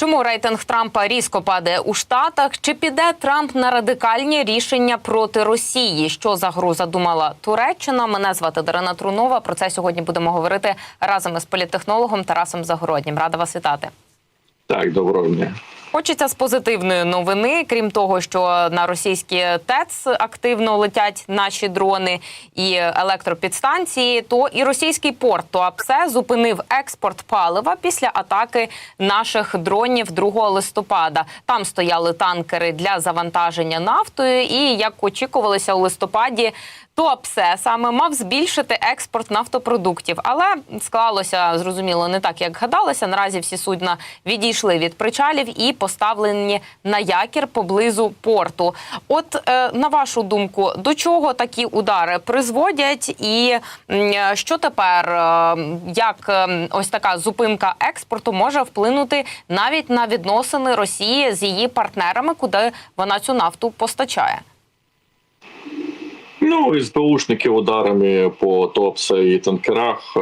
Чому рейтинг Трампа різко падає у Штатах? Чи піде Трамп на радикальні рішення проти Росії? Що загроза думала Туреччина? Мене звати Дарина Трунова. Про це сьогодні будемо говорити разом із політтехнологом Тарасом Загороднім. Рада вас вітати. Так, доброго дня. Хочеться з позитивної новини, крім того, що на російські ТЕЦ активно летять наші дрони і електропідстанції, то і російський порт Туапсе зупинив експорт палива після атаки наших дронів 2 листопада. Там стояли танкери для завантаження нафтою, і як очікувалося у листопаді. Туапсе саме мав збільшити експорт нафтопродуктів, але склалося зрозуміло не так, як гадалося. Наразі всі судна відійшли від причалів і поставлені на якір поблизу порту. От е, на вашу думку, до чого такі удари призводять, і що тепер, е, як е, ось така зупинка експорту може вплинути навіть на відносини Росії з її партнерами, куди вона цю нафту постачає? Ну, СБУшники ударами по ТОПСа і танкерах е,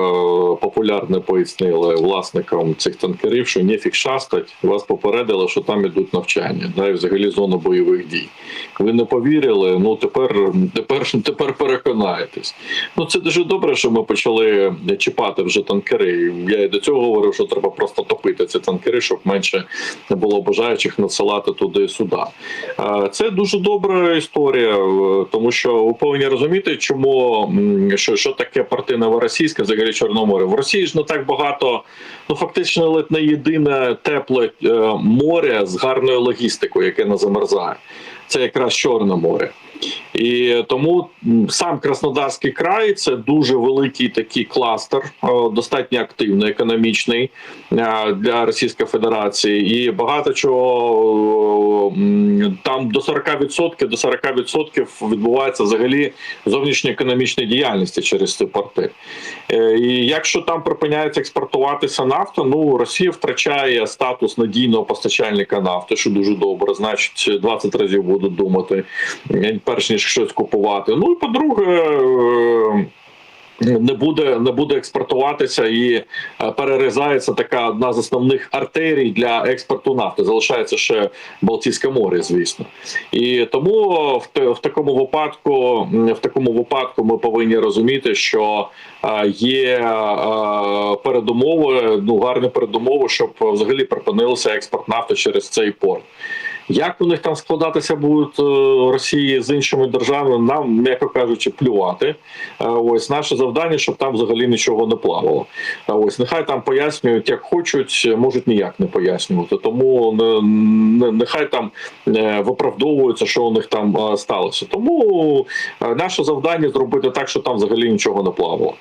популярно пояснили власникам цих танкерів, що нефік шастать. Вас попередили, що там ідуть навчання, да, і взагалі зона бойових дій. Ви не повірили. Ну тепер тепер тепер переконаєтесь. Ну це дуже добре, що ми почали чіпати вже танкери. Я і до цього говорив, що треба просто топити ці танкери, щоб менше не було бажаючих надсилати туди сюди. Е, Це дуже добра історія, е, тому що ви повинні розуміти, чому що, що таке порти новоросійське, взагалі Чорноморе. В Росії ж не так багато, ну фактично ледь не єдине тепле е, море з гарною логістикою, яке не замерзає. Це якраз Чорне море. І тому сам Краснодарський край це дуже великий такий кластер, е, достатньо активний, економічний е, для Російської Федерації, і багато чого е, там до 40% до 40% відбувається взагалі зовнішньоекономічної діяльності через ці порти. І якщо там припиняється експортуватися нафта, ну Росія втрачає статус надійного постачальника нафти, що дуже добре. Значить, 20 разів будуть думати, перш ніж щось купувати. Ну і по-друге. е, Не буде не буде експортуватися і е, перерізається така одна з основних артерій для експорту нафти. Залишається ще Балтійське море, звісно, і тому в, в такому випадку, в такому випадку, ми повинні розуміти, що е, є передумови, ну гарні передумови, щоб взагалі припинився експорт нафти через цей порт. Як у них там складатися будуть е, Росії з іншими державами, нам, м'яко кажучи, плювати. Е, Ось наше завдання, щоб там взагалі нічого не плавало. Е, Ось нехай там пояснюють, як хочуть, можуть ніяк не пояснювати. Тому не, не- нехай там виправдовується, що у них там сталося. Тому наше завдання зробити так, щоб там взагалі нічого не плавало.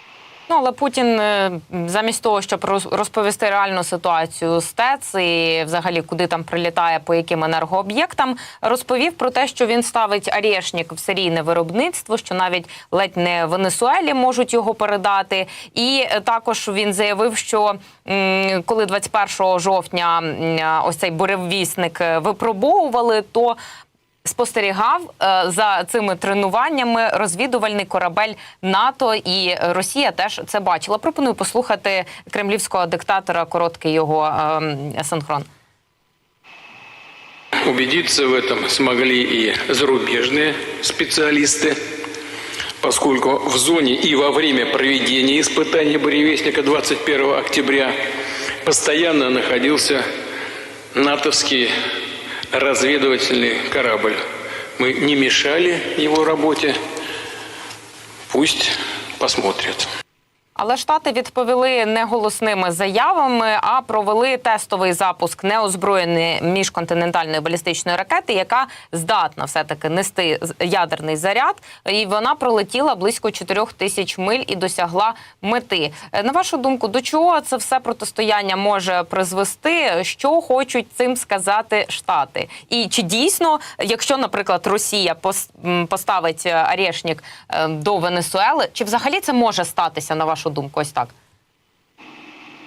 Ну, але Путін е, замість того, щоб роз- розповісти реальну ситуацію з ТЕЦ і взагалі куди там прилітає, по яким енергооб'єктам, розповів про те, що він ставить Арєшнік в серійне виробництво, що навіть ледь не Венесуелі можуть його передати. І е, також він заявив, що коли 21 жовтня ось цей буревісник е, випробовували, то спостерігав е, за цими тренуваннями розвідувальний корабель НАТО і Росія теж це бачила. Пропоную послухати кремлівського диктатора короткий його е, синхрон. Убедиться в этом смогли и зарубежные специалисты, поскольку в зоне и во время проведения испытаний «Буревестника» 21 октября постоянно находился натовский разведывательный корабль. Мы не мешали его работе, пусть посмотрят. Але штати відповіли не голосними заявами, а провели тестовий запуск неозброєної міжконтинентальної балістичної ракети, яка здатна все таки нести ядерний заряд. І вона пролетіла близько 4 тисяч миль і досягла мети. Е, На вашу думку, до чого це все протистояння може призвести? Що хочуть цим сказати штати? І чи дійсно, якщо, наприклад, Росія пос- м, поставить Арешнік до Венесуели, чи взагалі це може статися на вашу думку? Ось так.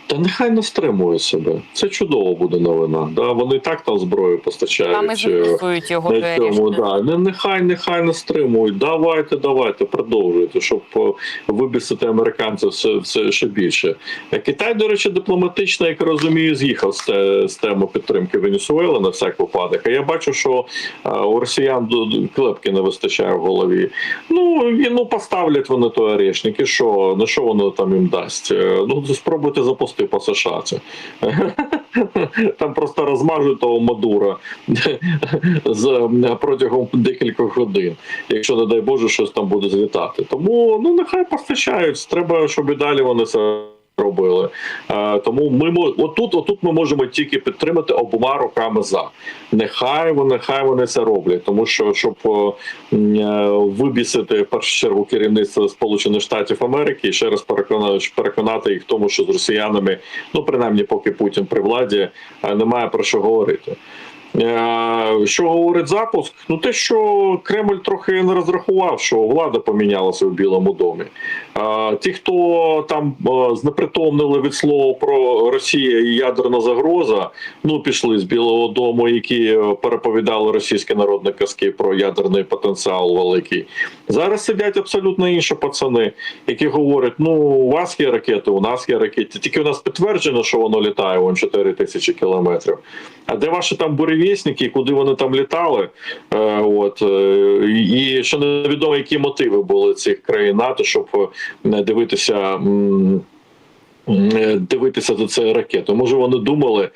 Та нехай не стримує себе. Це чудово буде новина. Да? Вони так там зброю постачають. Там і е, його на цьому, да. Не, нехай, нехай не стримують. Давайте, давайте, продовжуйте, щоб е, вибісити американців все, все ще більше. Е, Китай, до речі, дипломатично, як розумію, з'їхав з, з теми підтримки Венесуели на всяк випадок. А я бачу, що у росіян клепки не вистачає в голові. Ну і ну поставлять вони то орешники, що на що воно там їм дасть? Ну спробуйте запусти по США це. Там просто розмажуть того Мадура з протягом декількох годин, якщо не дай Боже, щось там буде злітати. Тому ну нехай постачають. Треба, щоб і далі вони це. Робили Е, тому ми отут, отут ми можемо тільки підтримати обома руками за. Нехай вони, нехай вони це роблять, тому що щоб е, вибісити першу чергу керівництво Сполучених Штатів Америки і ще раз переконати, переконати їх в тому, що з росіянами, ну принаймні, поки Путін при владі, е, немає про що говорити. Е, Що говорить запуск? Ну те, що Кремль трохи не розрахував, що влада помінялася в Білому домі. Ті, хто там е, знепритомнили від слова про Росія і ядерна загроза, ну пішли з Білого Дому, які переповідали російські народні казки про ядерний потенціал великий. Зараз сидять абсолютно інші пацани, які говорять: ну у вас є ракети, у нас є ракети. Тільки у нас підтверджено, що воно літає вон 4 тисячі кілометрів. А де ваші там буревісники, куди вони там літали? Е, от е, і ще невідомо, які мотиви були цих країн НАТО, щоб не дивитися. е, Дивитися за це ракету, Може, вони думали,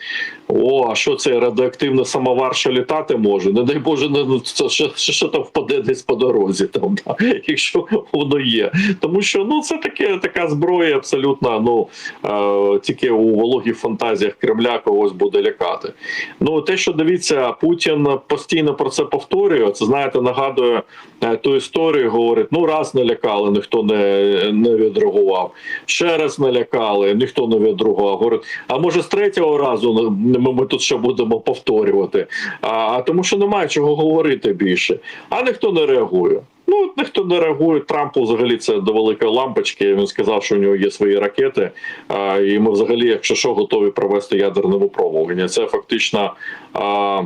о, а що це радіоактивний самовар, що літати може? Не дай Боже, не ну, це що, що, там впаде десь по дорозі, там, да, якщо воно є. Тому що ну це таке така зброя абсолютно ну е, тільки у вологих фантазіях Кремля когось буде лякати. Ну те, що дивіться, Путін постійно про це повторює. Це знаєте, нагадує е, ту історію. Говорить: ну раз не лякали, ніхто не, не відреагував. Ще раз не лякали, ніхто не відреагував. Говорить, а може з третього разу ми, ми тут ще будемо повторювати. А, тому, що немає чого говорити більше. А ніхто не реагує. Ну, ніхто не реагує. Трампу взагалі це до великої лампочки. Він сказав, що у нього є свої ракети. А, і ми взагалі, якщо що, готові провести ядерне випробування. Це фактично а,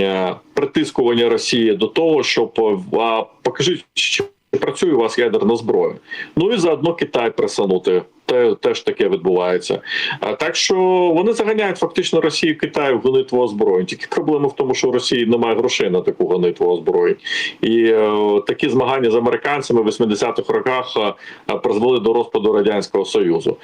е, притискування Росії до того, щоб а, покажіть, чи працює у вас ядерна зброя. Ну і заодно Китай присанути. Те, теж таке відбувається. А так що вони заганяють фактично Росію і Китай в гонитву озброєнь. Тільки проблема в тому, що у Росії немає грошей на таку гонитву озброєнь. І е, такі змагання з американцями в 80-х роках е, призвели до розпаду радянського союзу.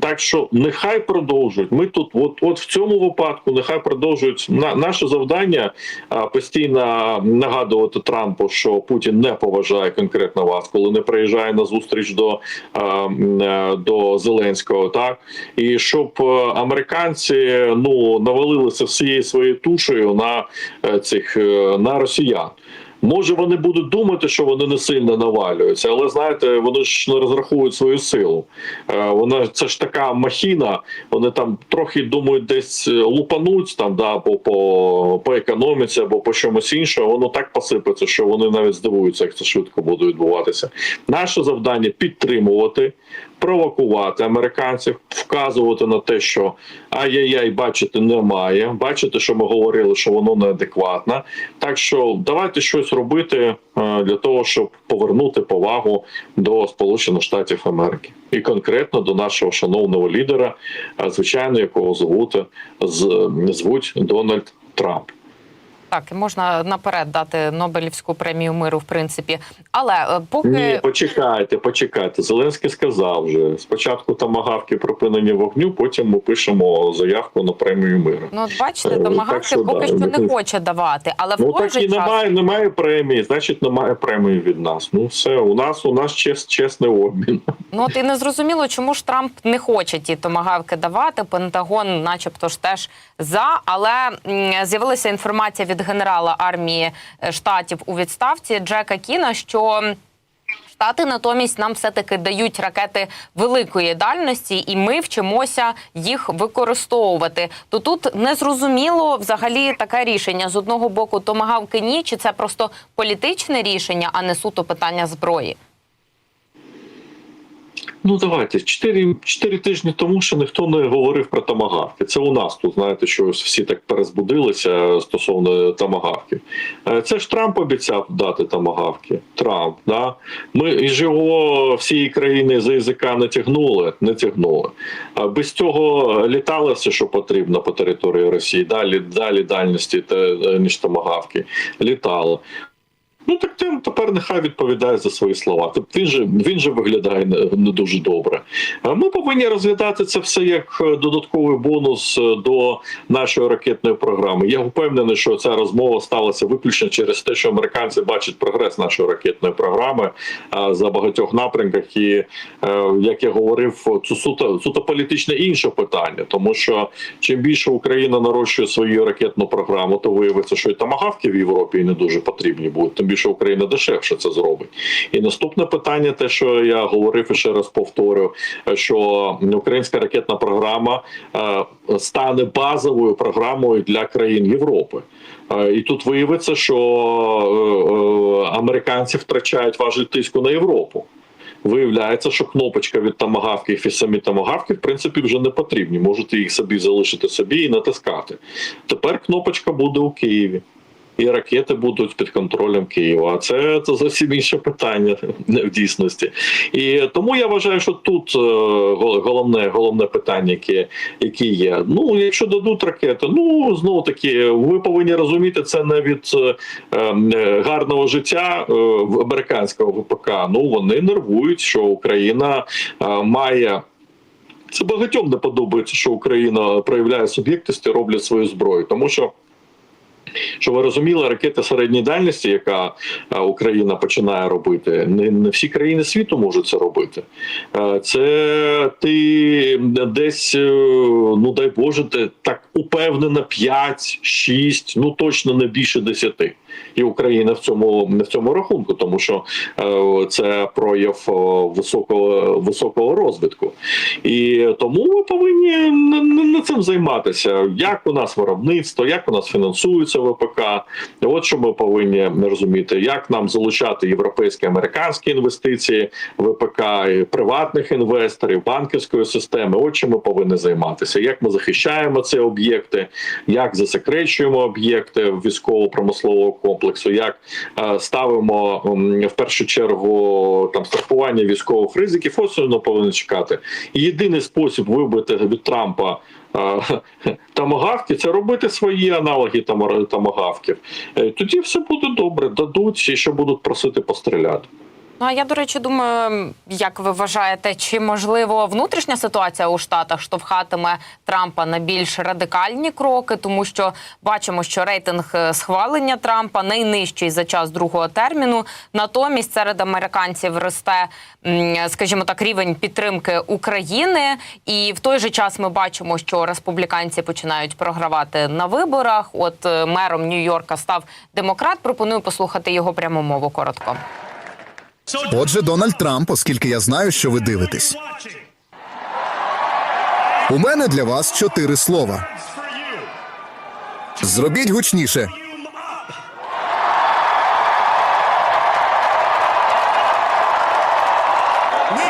Так що нехай продовжують. Ми тут, от, от в цьому випадку, нехай продовжують на наше завдання е, постійно нагадувати Трампу, що Путін не поважає конкретно вас, коли не приїжджає на зустріч до, е, е, Зеленського, так і щоб е, американці ну навалилися всією своєю тушею на е, цих е, на росіян. Може, вони будуть думати, що вони не сильно навалюються, але знаєте, вони ж не розраховують свою силу. Вона це ж така махіна. Вони там трохи думають, десь лупануть там, да, по, по, по економіці або по чомусь іншому. Воно так посипеться, що вони навіть здивуються, як це швидко буде відбуватися. Наше завдання підтримувати, провокувати американців, вказувати на те, що ай-яй-яй, бачити немає. Бачити, що ми говорили, що воно неадекватне. Так що давайте щось робити е, для того, щоб повернути повагу до Сполучених Штатів Америки і конкретно до нашого шановного лідера, звичайно, якого звуть, звуть Дональд Трамп. Так, можна наперед дати Нобелівську премію миру, в принципі. Але е, поки Ні, почекайте, почекайте. Зеленський сказав вже спочатку тамагавки припинення вогню, потім ми пишемо заявку на премію миру. ну от бачите, Е, домагавки так що, поки да, що не хоче давати, але в Ну той так же і час немає, немає премії, значить немає премії від нас. Ну все, у нас у нас чес, чесний обмін. Ну от і не зрозуміло, чому ж Трамп не хоче ті томагавки давати. Пентагон, начебто, ж теж за. Але з'явилася інформація від генерала армії е, штатів у відставці Джека Кіна, що. Штати натомість нам все таки дають ракети великої дальності, і ми вчимося їх використовувати. То тут незрозуміло взагалі таке рішення з одного боку томагавки ні, чи це просто політичне рішення, а не суто питання зброї. Ну давайте чотири, тижні тому ще ніхто не говорив про тамагавки. Це у нас тут знаєте, що всі так перезбудилися стосовно тамагавків. Е, Це ж Трамп обіцяв дати тамагавки. Трамп, да ми ж його всієї країни за язика не тягнули, не тягнули. А без цього літали все, що потрібно по території Росії. Далі далі дальності та е, ніж тамагавки. Літало. Ну так тим тепер нехай відповідає за свої слова. Тобто він же він же виглядає не, не дуже добре. Ми повинні розглядати це все як е, додатковий бонус е, до нашої ракетної програми. Я впевнений, що ця розмова сталася виключно через те, що американці бачать прогрес нашої ракетної програми за багатьох напрямках. І е, як я говорив, це суто суто політичне інше питання, тому що чим більше Україна нарощує свою ракетну програму, то виявиться, що і тамагавки в Європі не дуже потрібні будуть. Більше Україна дешевше це зробить. І наступне питання, те, що я говорив і ще раз повторю, що українська ракетна програма е, стане базовою програмою для країн Європи. Е, І тут виявиться, що е, американці втрачають важель тиску на Європу. Виявляється, що кнопочка від тамагавків і самі тамагавки, в принципі, вже не потрібні. Можете їх собі залишити собі і натискати. Тепер кнопочка буде у Києві. І ракети будуть під контролем Києва. А це, це зовсім інше питання в дійсності. І тому я вважаю, що тут е, головне, головне питання, яке, яке є. Ну, якщо дадуть ракети, ну знову таки, ви повинні розуміти, це не від е, е, гарного життя в американського ВПК. Ну вони нервують, що Україна має. Це багатьом не подобається, що Україна проявляє суб'єктність і роблять свою зброю, тому що. Щоб ви розуміли, ракети середньої дальності, яка е, Україна починає робити, не, не всі країни світу можуть це робити. Е, Це ти десь, е, ну дай Боже, ти так упевнено 5, 6, ну точно не більше 10. І Україна в цьому не в цьому рахунку, тому що е, це прояв е, високого високого розвитку. І тому ми повинні н- н- цим займатися. Як у нас виробництво, як у нас фінансується ВПК. От що ми повинні розуміти, як нам залучати європейські американські інвестиції, ВПК, приватних інвесторів, банківської системи. От чим ми повинні займатися. Як ми захищаємо ці об'єкти, як засекречуємо об'єкти військово-промислового комплексу, як е, ставимо в першу чергу там страхування військових ризиків. особливо повинен чекати. І єдиний спосіб вибити від Трампа. е, Тамагавки це робити свої аналоги тамагавків. Е, Тоді все буде добре. Дадуть і ще будуть просити постріляти. Ну а я до речі думаю, як ви вважаєте, чи можливо внутрішня ситуація у Штатах штовхатиме Трампа на більш радикальні кроки, тому що бачимо, що рейтинг е, схвалення Трампа найнижчий за час другого терміну. Натомість серед американців росте, скажімо так, рівень підтримки України, і в той же час ми бачимо, що республіканці починають програвати на виборах. От е, мером Нью-Йорка став демократ. Пропоную послухати його пряму мову коротко. Отже, Дональд Трамп, оскільки я знаю, що ви дивитесь. У мене для вас чотири слова. Зробіть гучніше.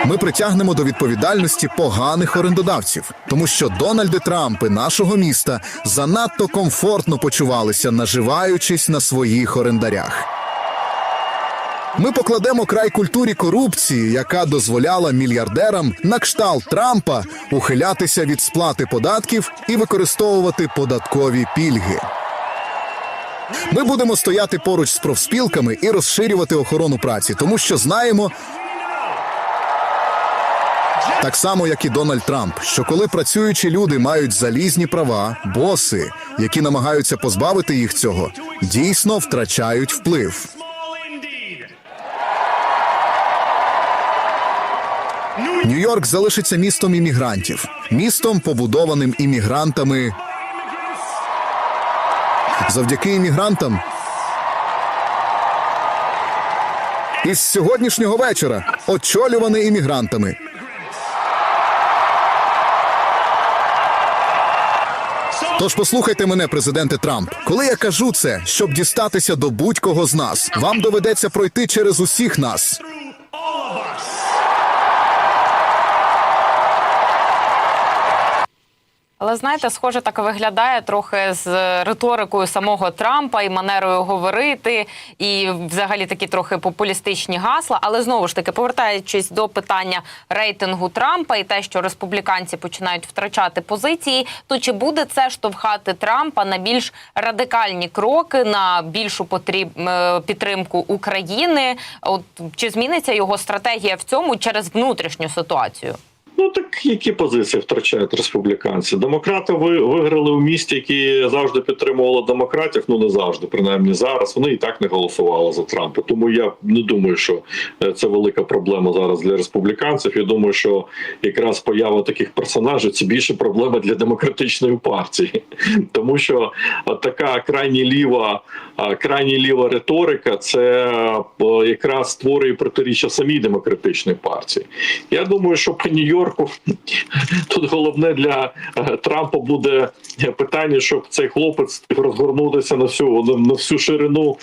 Ми притягнемо до відповідальності поганих орендодавців, тому що Дональди Трампи нашого міста занадто комфортно почувалися, наживаючись на своїх орендарях. Ми покладемо край культурі корупції, яка дозволяла мільярдерам на кшталт Трампа ухилятися від сплати податків і використовувати податкові пільги. Ми будемо стояти поруч з профспілками і розширювати охорону праці, тому що знаємо. Так само, як і Дональд Трамп, що коли працюючі люди мають залізні права, боси, які намагаються позбавити їх цього, дійсно втрачають вплив. Нью-Йорк залишиться містом іммігрантів, містом, побудованим іммігрантами. Завдяки іммігрантам. Із сьогоднішнього вечора очолюваний іммігрантами. Тож послухайте мене, президенте Трамп. Коли я кажу це, щоб дістатися до будь-кого з нас, вам доведеться пройти через усіх нас. Але знаєте, схоже, так виглядає трохи з риторикою самого Трампа і манерою говорити, і взагалі такі трохи популістичні гасла. Але знову ж таки, повертаючись до питання рейтингу Трампа і те, що республіканці починають втрачати позиції, то чи буде це штовхати Трампа на більш радикальні кроки, на більшу е, підтримку України? От чи зміниться його стратегія в цьому через внутрішню ситуацію? Ну так які позиції втрачають республіканці? Демократи ви виграли у місті, які завжди підтримували демократів. Ну не завжди, принаймні зараз. Вони і так не голосували за Трампа. Тому я не думаю, що е, це велика проблема зараз для республіканців. Я думаю, що якраз поява таких персонажів це більше проблема для демократичної партії, тому що така крайні ліва, крайні ліва риторика, це е, якраз створює протиріччя самій демократичній партії. Я думаю, що по Нью-Йорку тут головне для е, Трампа буде питання, щоб цей хлопець розгорнутися на всю на, всю ширину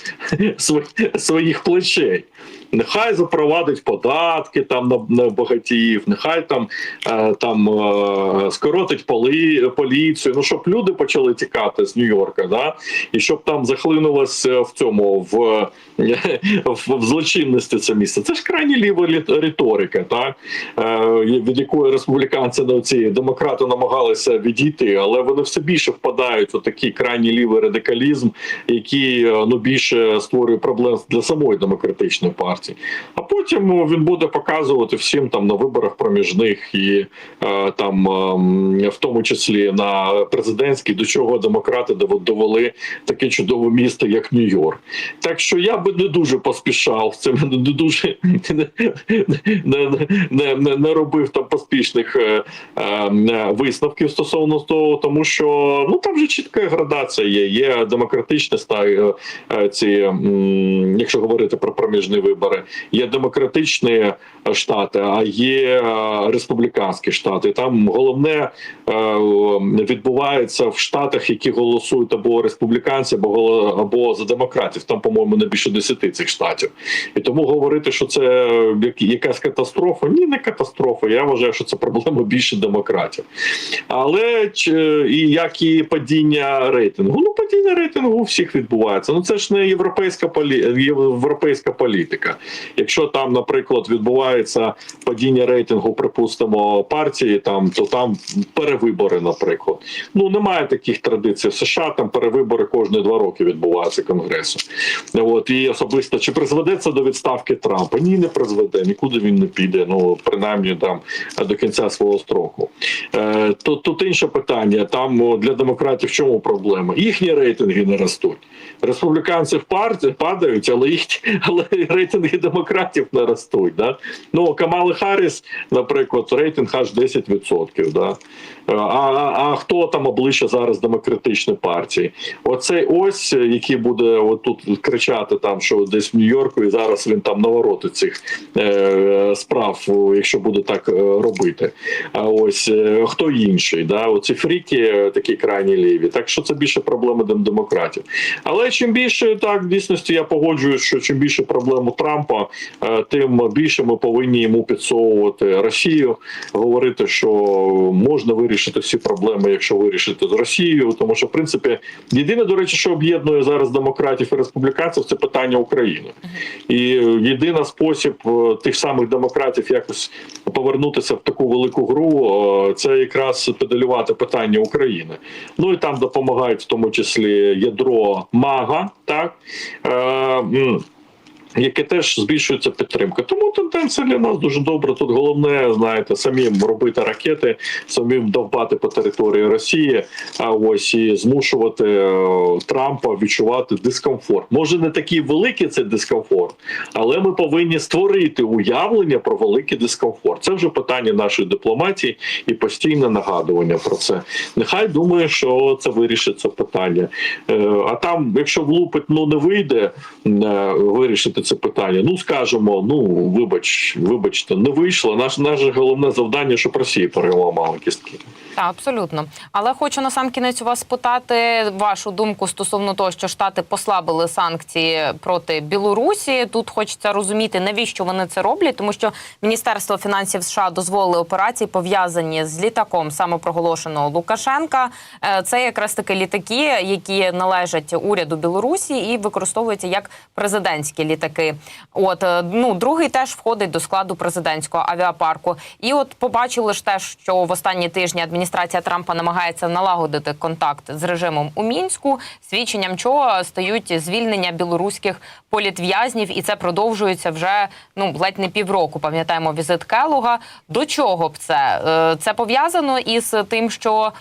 своїх плечей. Нехай запровадить податки там на, на багатіїв, нехай там, е, там е, скоротить поли, поліцію. Ну щоб люди почали тікати з Нью-Йорка, да? і щоб там захлинулось е, в цьому в, в, в злочинності це місце. Це ж крайні ліва лі- риторика, так е, від якої республіканці на ці демократи намагалися відійти, але вони все більше впадають у такий крайній лівий радикалізм, який е, ну більше створює проблем для самої демократичної партії. А потім ну, він буде показувати всім там на виборах проміжних і е, там, е, в тому числі на президентській, до чого демократи довели таке чудове місто, як Нью-Йорк. Так що я би не дуже поспішав з цим, не дуже не, не, не, не, не робив там поспішних е, е, висновків стосовно того, тому що ну там вже чітка градація є. Є демократичні ста е, е, ці, якщо говорити про проміжні вибори, є демократичні е, штати, а є е, республіканські штати. Там головне е, відбувається в штатах, які голосують або республіканці, або або за демократів. Там, по-моєму, не більше десяти цих штатів. І тому говорити, що це якась катастрофа, ні, не катастрофа. Я вважаю, що це проблема більше демократів. Але і як і падіння рейтингу? Ну, падіння рейтингу у всіх відбувається. Ну це ж не європейська полі... європейська політика. Якщо там, наприклад, відбувається падіння рейтингу, припустимо, партії, там то там перевибори, наприклад. Ну немає таких традицій в США. Там перевибори кожні два роки відбуваються конгресу. От і особисто чи призведе це до відставки Трампа? Ні, не призведе. Нікуди він не піде. Ну принаймні там до кінця свого строку. Е, тут, тут інше питання. Там для демократів в чому проблема? Їхні рейтинги не ростуть. Республіканців партії падають, але їх але рейтинги демократів не ростуть. Да? Ну Камали Харріс, наприклад, рейтинг аж 10%. Да? Е, А, а, а хто там обличчя зараз демократичної партії? Оцей ось, е, який буде отут кричати, там що десь в Нью-Йорку, і зараз він там навороти цих е, справ, якщо буде так е, робити. А ось е, хто інший? Да? Оці фріки е, такі крайні ліві. Так що це більше проблеми дем- демократів. Але чим більше так в дійсності я погоджуюсь, що чим більше проблем у Трампа, е, тим більше ми повинні йому підсовувати Росію, говорити, що можна вирішити всі проблеми, якщо вирішити з Росією. Тому що, в принципі, єдине, до речі, що об'єднує зараз демократів і республіканців, це питання України. І єдиний спосіб тих самих демократів якось повернутися в таку велику гру, е, це якраз педалювати питання України. Ну і там допомагають в тому числі ядро Мага, так. Е, яке теж збільшується підтримка. Тому тенденція для нас дуже добра. Тут головне, знаєте, самим робити ракети, самим довбати по території Росії, а ось і змушувати е, Трампа відчувати дискомфорт. Може не такий великий цей дискомфорт, але ми повинні створити уявлення про великий дискомфорт. Це вже питання нашої дипломатії і постійне нагадування про це. Нехай думає, що це вирішить це питання. Е, А там, якщо влупить, ну не вийде е, вирішити це питання. Ну скажемо, ну вибач, вибачте, не вийшло. Наш наше головне завдання, щоб Росія переламала кістки. Так, абсолютно. Але хочу на сам кінець у вас спитати вашу думку стосовно того, що Штати послабили санкції проти Білорусі. Тут хочеться розуміти, навіщо вони це роблять, тому що Міністерство фінансів США дозволили операції пов'язані з літаком самопроголошеного Лукашенка. Е, Це якраз таки літаки, які належать уряду Білорусі і використовуються як президентські літаки. От е, ну другий теж входить до складу президентського авіапарку. І от побачили ж теж, що в останні тижні адміністрація Трампа намагається налагодити контакт з режимом у мінську, свідченням чого стають звільнення білоруських політв'язнів, і це продовжується вже ну ледь не півроку. Пам'ятаємо візит Келуга. До чого б це? Е, Це пов'язано із тим, що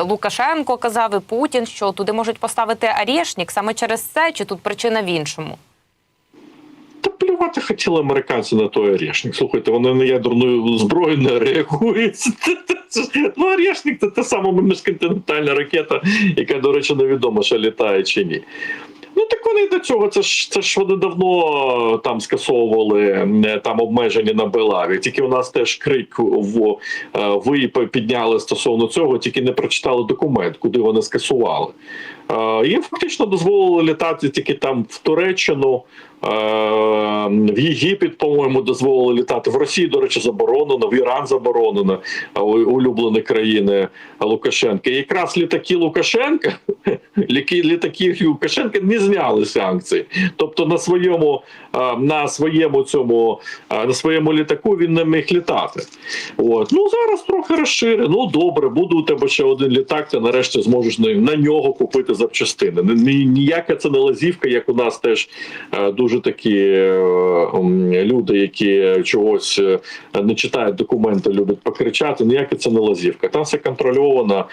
Лукашенко казав і Путін, що туди можуть поставити арешник саме через це, чи тут причина в іншому? Та плювати хотіли американці на той орешник. Слухайте, вони на ядерну зброю не реагують. Ну, орешник це та сама міжконтинентальна ракета, яка, до речі, невідомо, що літає чи ні. Ну так вони до цього. Це ж це ж вони давно там скасовували там обмеження на Белаві. Тільки у нас теж крик в е, ви підняли стосовно цього, тільки не прочитали документ, куди вони скасували. Е, Їм фактично дозволили літати тільки там в Туреччину. е, В Єгипет, по-моєму, дозволили літати в Росії. До речі, заборонено, в Іран заборонено е, улюблені країни Лукашенка. І якраз літаки Лукашенка, літаки Лукашенка не зняли санкції. Тобто на своєму е, на своєму цьому е, на своєму літаку він не міг літати. От ну зараз трохи розшири. Ну добре, буде у тебе ще один літак. Ти нарешті зможеш на нього купити запчастини. Ні- ні- Ніяка це не лазівка, як у нас теж е, дуже такі е, люди, які чогось е, не читають документи, люблять покричати. Ніяка це не лазівка. Там все контрольовано,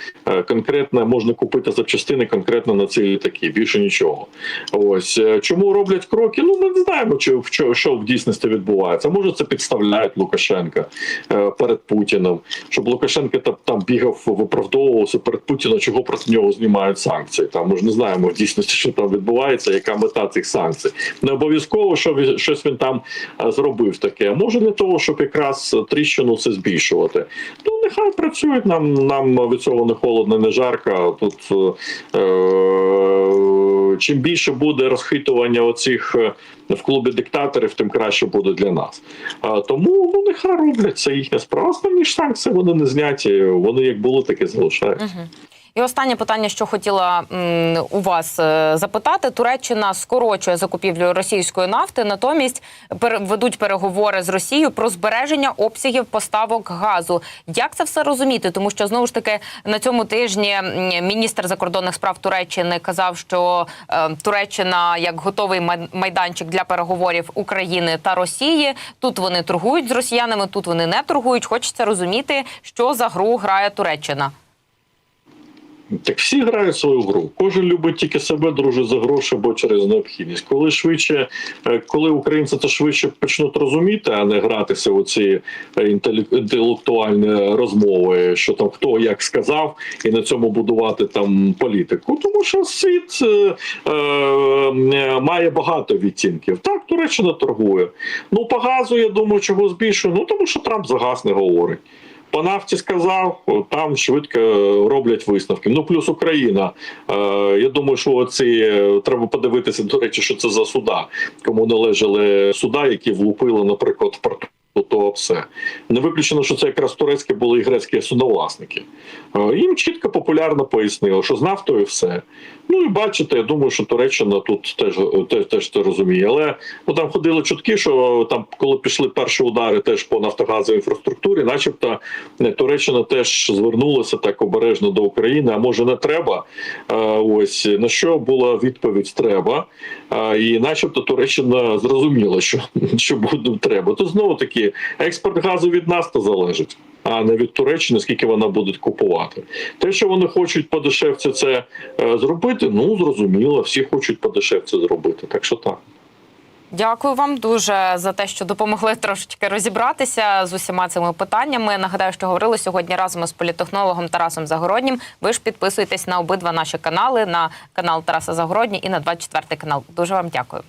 конкретно можна купити запчастини конкретно на ці літаки. Більше нічого. Ось чому роблять кроки? Ну ми не знаємо, чи що, що в дійсності відбувається. Може, це підставляють Лукашенка перед Путіним, щоб Лукашенко там, бігав, виправдовувався перед Путіном, чого проти нього знімають санкції. Там ми ж не знаємо в дійсності, що там відбувається, яка мета цих санкцій. Не обов'язково, що щось він там е, зробив таке. Може для того, щоб якраз тріщину це збільшувати. Ну нехай працюють. Нам нам від цього не холодно, не жарко. Тут е, чим більше буде розхитування оцих е, в клубі диктаторів, тим краще буде для нас. А, тому ну нехай роблять це їхня справа. Основні ж санкції вони не зняті. Вони як були, так і залишаються. І останнє питання, що хотіла у вас е, запитати: Туреччина скорочує закупівлю російської нафти, натомість ведуть переговори з Росією про збереження обсягів поставок газу. Як це все розуміти? Тому що знову ж таки на цьому тижні міністр закордонних справ Туреччини казав, що е, Туреччина як готовий май- майданчик для переговорів України та Росії. Тут вони торгують з росіянами, тут вони не торгують. Хочеться розуміти, що за гру грає Туреччина. Так всі грають свою гру. Кожен любить тільки себе, дружить за гроші або через необхідність. Коли швидше, е, коли українці це швидше почнуть розуміти, а не гратися у ці е, інтелектуальні розмови, що там хто як сказав, і на цьому будувати там політику. Тому що світ е, е, має багато відтінків. Так, Туреччина торгує. Ну по газу, я думаю, чого збільшує. Ну тому що Трамп за газ не говорить. По нафті сказав, там швидко роблять висновки. Ну плюс Україна. Е, я думаю, що ці е, треба подивитися. До речі, що це за суда, кому належали суда, які влупили, наприклад, в порту. То все не виключено, що це якраз турецькі були і грецькі судовласники. Е, Їм чітко популярно пояснили, що з нафтою все. Ну і бачите, я думаю, що Туреччина тут теж теж, теж це розуміє. Але ну там ходили чутки, що там, коли пішли перші удари, теж по нафтогазовій інфраструктурі, начебто е, Туреччина теж звернулася так обережно до України. А може не треба? Е, Ось на що була відповідь треба. І, начебто, Туреччина зрозуміла, що, що буде треба. То знову таки експорт газу від нас то залежить. А не від Туреччини, скільки вона буде купувати. Те, що вони хочуть подешевці це е, зробити, ну зрозуміло, всі хочуть подешевці зробити. Так що так. Дякую вам дуже за те, що допомогли трошечки розібратися з усіма цими питаннями. Нагадаю, що говорили сьогодні разом із політехнологом Тарасом Загороднім. Ви ж підписуєтесь на обидва наші канали: на канал Тараса Загородні і на 24 канал. Дуже вам дякую.